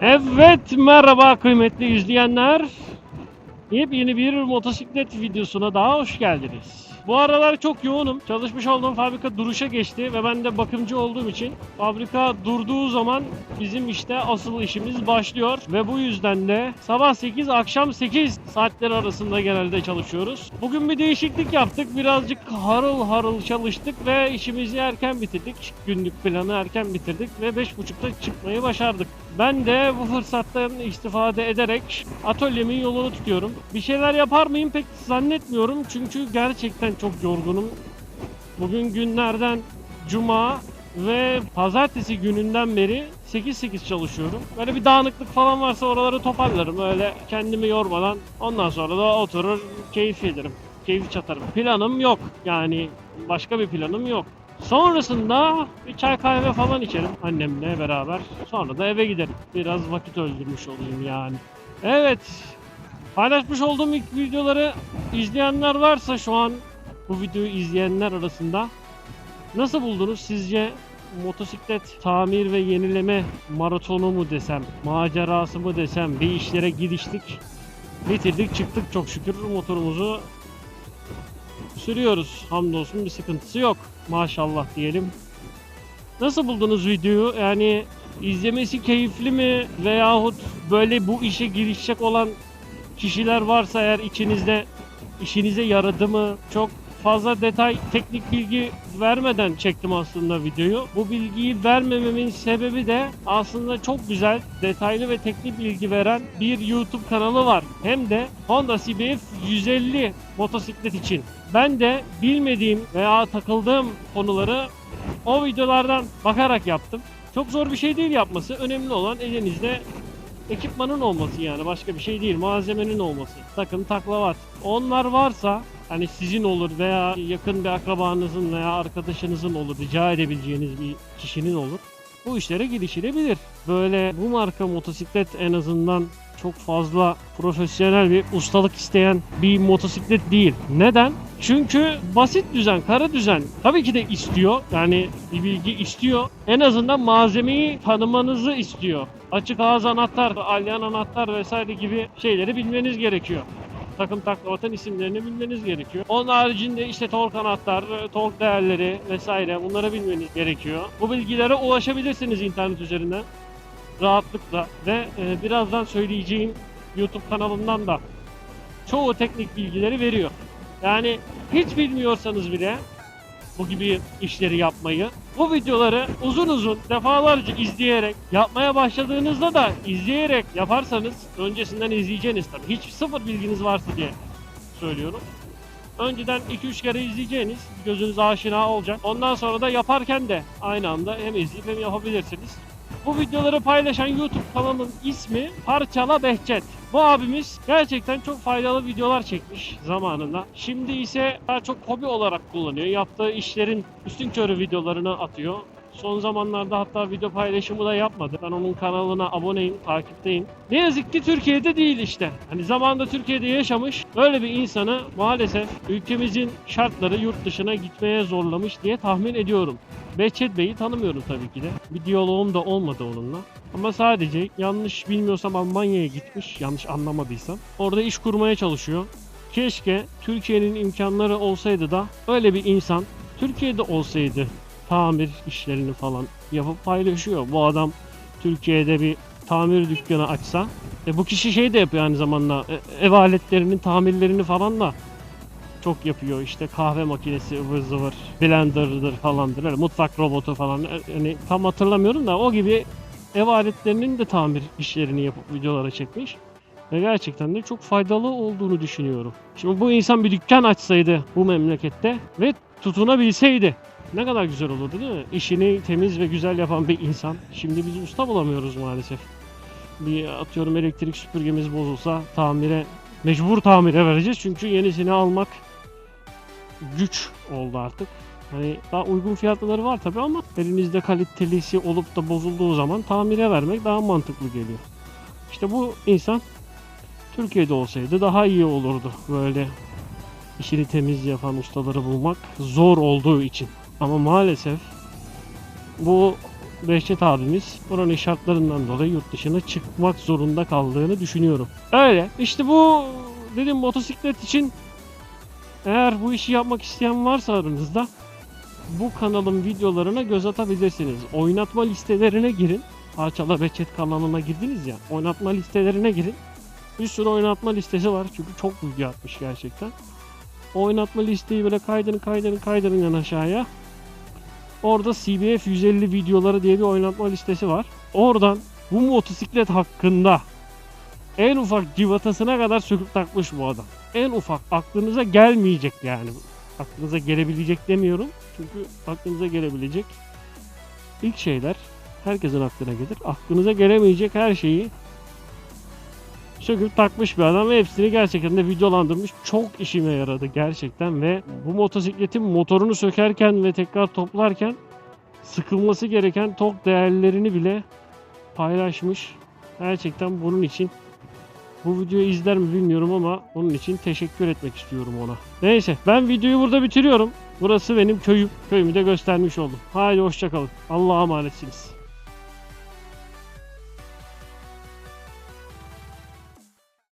Evet merhaba kıymetli izleyenler. Yepyeni bir motosiklet videosuna daha hoş geldiniz. Bu aralar çok yoğunum. Çalışmış olduğum fabrika duruşa geçti ve ben de bakımcı olduğum için fabrika durduğu zaman bizim işte asıl işimiz başlıyor ve bu yüzden de sabah 8 akşam 8 saatleri arasında genelde çalışıyoruz. Bugün bir değişiklik yaptık. Birazcık harıl harıl çalıştık ve işimizi erken bitirdik. Günlük planı erken bitirdik ve 5.30'da çıkmayı başardık. Ben de bu fırsattan istifade ederek atölyemin yolunu tutuyorum. Bir şeyler yapar mıyım pek zannetmiyorum çünkü gerçekten çok yorgunum. Bugün günlerden cuma ve pazartesi gününden beri 8-8 çalışıyorum. Böyle bir dağınıklık falan varsa oraları toparlarım. Öyle kendimi yormadan ondan sonra da oturur keyif ederim. Keyif çatarım. Planım yok. Yani başka bir planım yok. Sonrasında bir çay kahve falan içerim annemle beraber. Sonra da eve giderim. Biraz vakit öldürmüş olayım yani. Evet. Paylaşmış olduğum ilk videoları izleyenler varsa şu an bu videoyu izleyenler arasında nasıl buldunuz sizce motosiklet tamir ve yenileme maratonu mu desem, macerası mı desem, bir işlere giriştik, bitirdik, çıktık çok şükür motorumuzu sürüyoruz. Hamdolsun bir sıkıntısı yok. Maşallah diyelim. Nasıl buldunuz videoyu? Yani izlemesi keyifli mi? Veyahut böyle bu işe girişecek olan kişiler varsa eğer içinizde işinize yaradı mı? Çok fazla detay, teknik bilgi vermeden çektim aslında videoyu. Bu bilgiyi vermememin sebebi de aslında çok güzel, detaylı ve teknik bilgi veren bir YouTube kanalı var. Hem de Honda CBF 150 motosiklet için. Ben de bilmediğim veya takıldığım konuları o videolardan bakarak yaptım. Çok zor bir şey değil yapması. Önemli olan elinizde ekipmanın olması yani başka bir şey değil. Malzemenin olması. Takım taklavat. Onlar varsa hani sizin olur veya yakın bir akrabanızın veya arkadaşınızın olur rica edebileceğiniz bir kişinin olur. Bu işlere girişilebilir. Böyle bu marka motosiklet en azından çok fazla profesyonel bir ustalık isteyen bir motosiklet değil. Neden? Çünkü basit düzen, kara düzen tabii ki de istiyor. Yani bir bilgi istiyor. En azından malzemeyi tanımanızı istiyor. Açık ağız anahtar, alyan anahtar vesaire gibi şeyleri bilmeniz gerekiyor takım taklavatın isimlerini bilmeniz gerekiyor. Onun haricinde işte tork anahtar, tork değerleri vesaire bunları bilmeniz gerekiyor. Bu bilgilere ulaşabilirsiniz internet üzerinden rahatlıkla ve e, birazdan söyleyeceğim YouTube kanalından da çoğu teknik bilgileri veriyor. Yani hiç bilmiyorsanız bile bu gibi işleri yapmayı bu videoları uzun uzun defalarca izleyerek yapmaya başladığınızda da izleyerek yaparsanız öncesinden izleyeceğiniz tabii hiç sıfır bilginiz varsa diye söylüyorum. Önceden 2-3 kere izleyeceğiniz gözünüz aşina olacak. Ondan sonra da yaparken de aynı anda hem izleyip hem yapabilirsiniz. Bu videoları paylaşan YouTube kanalının ismi Parçala Behçet. Bu abimiz gerçekten çok faydalı videolar çekmiş zamanında. Şimdi ise daha çok hobi olarak kullanıyor. Yaptığı işlerin üstün körü videolarını atıyor. Son zamanlarda hatta video paylaşımı da yapmadı. Ben onun kanalına aboneyim, takipteyim. Ne yazık ki Türkiye'de değil işte. Hani zamanında Türkiye'de yaşamış böyle bir insanı maalesef ülkemizin şartları yurt dışına gitmeye zorlamış diye tahmin ediyorum. Behçet Bey'i tanımıyorum tabii ki de. Bir diyaloğum da olmadı onunla. Ama sadece yanlış bilmiyorsam Almanya'ya gitmiş, yanlış anlamadıysam. Orada iş kurmaya çalışıyor. Keşke Türkiye'nin imkanları olsaydı da öyle bir insan Türkiye'de olsaydı tamir işlerini falan yapıp paylaşıyor. Bu adam Türkiye'de bir tamir dükkanı açsa e bu kişi şey de yapıyor aynı zamanda e, ev aletlerinin tamirlerini falan da çok yapıyor işte kahve makinesi ıvır zıvır blender'dır falandır öyle mutfak robotu falan yani tam hatırlamıyorum da o gibi ev aletlerinin de tamir işlerini yapıp videolara çekmiş ve gerçekten de çok faydalı olduğunu düşünüyorum. Şimdi bu insan bir dükkan açsaydı bu memlekette ve tutunabilseydi ne kadar güzel olurdu değil mi? İşini temiz ve güzel yapan bir insan. Şimdi biz usta bulamıyoruz maalesef. Bir atıyorum elektrik süpürgemiz bozulsa tamire mecbur tamire vereceğiz çünkü yenisini almak güç oldu artık. Hani daha uygun fiyatları var tabi ama elimizde kalitelisi olup da bozulduğu zaman tamire vermek daha mantıklı geliyor. İşte bu insan Türkiye'de olsaydı daha iyi olurdu. Böyle işini temiz yapan ustaları bulmak zor olduğu için. Ama maalesef bu Behçet abimiz buranın şartlarından dolayı yurt dışına çıkmak zorunda kaldığını düşünüyorum. Öyle. İşte bu dedim motosiklet için eğer bu işi yapmak isteyen varsa aranızda bu kanalın videolarına göz atabilirsiniz. Oynatma listelerine girin. Parçala Behçet kanalına girdiniz ya. Oynatma listelerine girin. Bir sürü oynatma listesi var çünkü çok video atmış gerçekten. Oynatma listeyi böyle kaydırın kaydırın kaydırın yan aşağıya. Orada CBF 150 videoları diye bir oynatma listesi var. Oradan bu motosiklet hakkında en ufak civatasına kadar söküp takmış bu adam. En ufak aklınıza gelmeyecek yani. Aklınıza gelebilecek demiyorum. Çünkü aklınıza gelebilecek ilk şeyler herkesin aklına gelir. Aklınıza gelemeyecek her şeyi söküp takmış bir adam ve hepsini gerçekten de videolandırmış. Çok işime yaradı gerçekten ve bu motosikletin motorunu sökerken ve tekrar toplarken sıkılması gereken tork değerlerini bile paylaşmış. Gerçekten bunun için bu videoyu izler mi bilmiyorum ama onun için teşekkür etmek istiyorum ona. Neyse ben videoyu burada bitiriyorum. Burası benim köyüm. Köyümü de göstermiş oldum. Haydi hoşçakalın. Allah'a emanetsiniz.